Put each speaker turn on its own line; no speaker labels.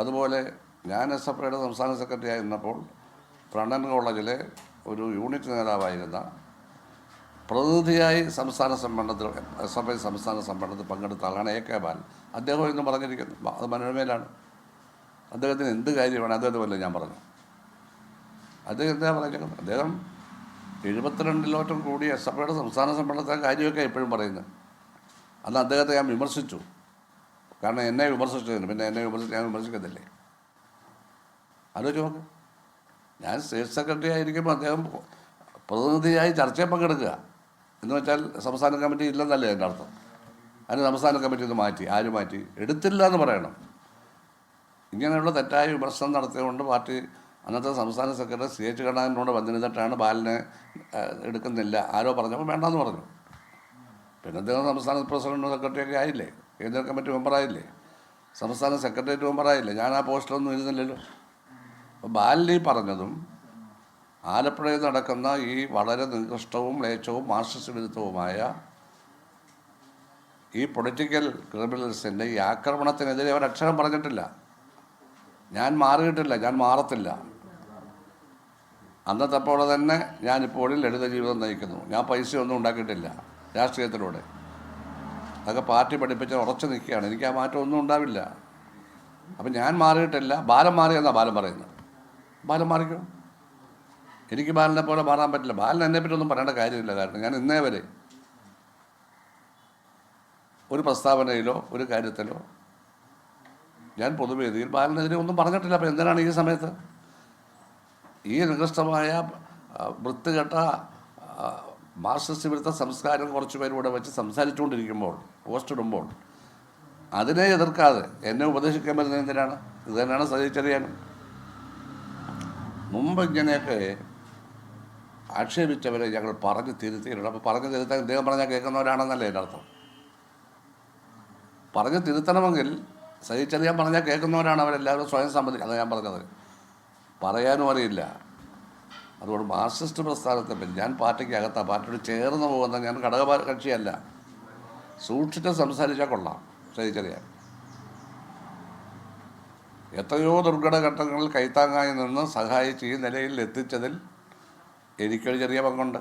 അതുപോലെ ഞാൻ S F ഐയുടെ സംസ്ഥാന സെക്രട്ടറി ആയിരുന്നപ്പോൾ ഫ്രണ്ടൻ കോളേജിലെ ഒരു യൂണിറ്റ് നേതാവായിരുന്ന പ്രതിനിധിയായി സംസ്ഥാന സമ്മേളനത്തിൽ എസ് എഫ് ഐ സംസ്ഥാന സമ്മേളനത്തിൽ പങ്കെടുത്ത ആളാണ് എ കെ ബാൽ അദ്ദേഹം ഇന്ന് പറഞ്ഞിരിക്കുന്നു. അത് മനോരമയിലാണ്. അദ്ദേഹത്തിന് എന്ത് കാര്യമാണ്? അദ്ദേഹത്തെ ഞാൻ പറഞ്ഞു. അദ്ദേഹം എന്താ പറഞ്ഞിരിക്കുന്നത്? അദ്ദേഹം എഴുപത്തിരണ്ടിലോട്ടം കൂടി എസ് എഫ് ഐയുടെ സംസ്ഥാന സമ്മേളനത്തെ കാര്യമൊക്കെ എപ്പോഴും പറയുന്നത് അന്ന് അദ്ദേഹത്തെ ഞാൻ വിമർശിച്ചു. കാരണം എന്നെ വിമർശിച്ചതിന്. പിന്നെ എന്നെ വിമർശിച്ച് ഞാൻ വിമർശിക്കത്തില്ലേ? ആലോചിച്ച് നോക്ക്. ഞാൻ സ്റ്റേറ്റ് സെക്രട്ടറി ആയിരിക്കുമ്പോൾ അദ്ദേഹം പ്രതിനിധിയായി ചർച്ചയിൽ പങ്കെടുക്കുക. എന്ന് വെച്ചാൽ സംസ്ഥാന കമ്മിറ്റി ഇല്ലെന്നല്ലേ എന്റെ അർത്ഥം. അതിന് സംസ്ഥാന കമ്മിറ്റി ഒന്ന് മാറ്റി ആര് മാറ്റി? എടുത്തില്ല എന്ന് പറയണം. ഇങ്ങനെയുള്ള തെറ്റായ വിമർശനം നടത്തിയതുകൊണ്ട് പാർട്ടി അന്നത്തെ സംസ്ഥാന സെക്രട്ടറി സി എച്ച് കണ്ണാനോട് വന്നിരുന്നിട്ടാണ് ബാലിനെ എടുക്കുന്നില്ല. ആരോ പറഞ്ഞപ്പോൾ വേണ്ടെന്ന് പറഞ്ഞു. പിന്നെ അദ്ദേഹം സംസ്ഥാന പ്രസിഡന്റ് സെക്രട്ടറിയൊക്കെ ആയില്ലേ? കേന്ദ്ര കമ്മിറ്റി മെമ്പറായില്ലേ? സംസ്ഥാന സെക്രട്ടേറിയറ്റ് മെമ്പറായില്ലേ? ഞാൻ ആ പോസ്റ്റിലൊന്നും ഇരുന്നില്ലല്ലോ. അപ്പോൾ ബാലി പറഞ്ഞതും ആലപ്പുഴയിൽ നടക്കുന്ന ഈ വളരെ നികൃഷ്ടവും ലേച്ചവും മാർക്സിസ്റ്റ് വിരുദ്ധവുമായ ഈ പൊളിറ്റിക്കൽ ക്രിമിനൽസിന്റെ ഈ ആക്രമണത്തിനെതിരെ അവർ അക്ഷരം പറഞ്ഞിട്ടില്ല. ഞാൻ മാറിയിട്ടില്ല ഞാൻ മാറത്തില്ല. അന്നത്തെ പോലെ തന്നെ ഞാനിപ്പോഴും ലളിത ജീവിതം നയിക്കുന്നു. ഞാൻ പൈസയൊന്നും ഉണ്ടാക്കിയിട്ടില്ല രാഷ്ട്രീയത്തിലൂടെ. അതൊക്കെ പാർട്ടി പഠിപ്പിച്ച ഉറച്ചു നിൽക്കുകയാണ്. എനിക്ക് ആ മാറ്റം ഒന്നും ഉണ്ടാവില്ല. അപ്പം ഞാൻ മാറിയിട്ടില്ല. ബാലം മാറിയെന്നാണ് ബാലം പറയുന്നത്. ബാലം മാറിക്കോ? എനിക്ക് ബാലനെ പോലെ മാറാൻ പറ്റില്ല. ബാലൻ എന്നെ പറ്റി ഒന്നും പറയേണ്ട കാര്യമില്ല. കാരണം ഞാൻ ഇന്നേ വരെ ഒരു പ്രസ്താവനയിലോ ഒരു കാര്യത്തിലോ ഞാൻ പൊതുവേദിയിൽ ബാലനെതിരെ ഒന്നും പറഞ്ഞിട്ടില്ല. അപ്പം എന്തിനാണ് ഈ സമയത്ത്? ഈ നികൃഷ്ടമായ വൃത്തികെട്ട മാർക്സിസ്റ്റ് വിരുദ്ധ സംസ്കാരം കുറച്ച് പേരൂടെ വെച്ച് സംസാരിച്ചുകൊണ്ടിരിക്കുമ്പോൾ പോസ്റ്റ് ഇടുമ്പോൾ അതിനെ എതിർക്കാതെ എന്നെ ഉപദേശിക്കാൻ വരുന്നത് എന്തിനാണ്? ഇത് തന്നെയാണ് സഹിച്ചറിയാനും മുമ്പ് ഇങ്ങനെയൊക്കെ ആക്ഷേപിച്ചവരെ ഞങ്ങൾ പറഞ്ഞ് തിരുത്തിയിട്ടുണ്ട്. അപ്പോൾ പറഞ്ഞ് തിരുത്താൻ ഇദ്ദേഹം പറഞ്ഞാൽ കേൾക്കുന്നവരാണെന്നല്ലേ എന്റെ അർത്ഥം? പറഞ്ഞ് തിരുത്തണമെങ്കിൽ സഹിച്ചറിയാൻ പറഞ്ഞാൽ കേൾക്കുന്നവരാണ് അവരെല്ലാവരും സ്വയം സമ്മതി അതാണ് ഞാൻ പറഞ്ഞത്. പറയാനും അറിയില്ല. അതുകൊണ്ട് മാർക്സിസ്റ്റ് പ്രസ്ഥാനത്തെ പറ്റി ഞാൻ പാർട്ടിക്ക് അകത്താണ് പാർട്ടിയോട് ചേർന്ന് പോകുന്ന ഞാൻ ഘടക കക്ഷിയല്ല. സൂക്ഷിച്ച് സംസാരിച്ചാൽ കൊള്ളാം ശരിച്ചറിയാൻ എത്രയോ ദുർഘട ഘട്ടങ്ങളിൽ കൈത്താങ്ങായി നിന്ന് സഹായിച്ച് ഈ നിലയിൽ എത്തിച്ചതിൽ എനിക്കൊരു ചെറിയ പങ്കുണ്ട്.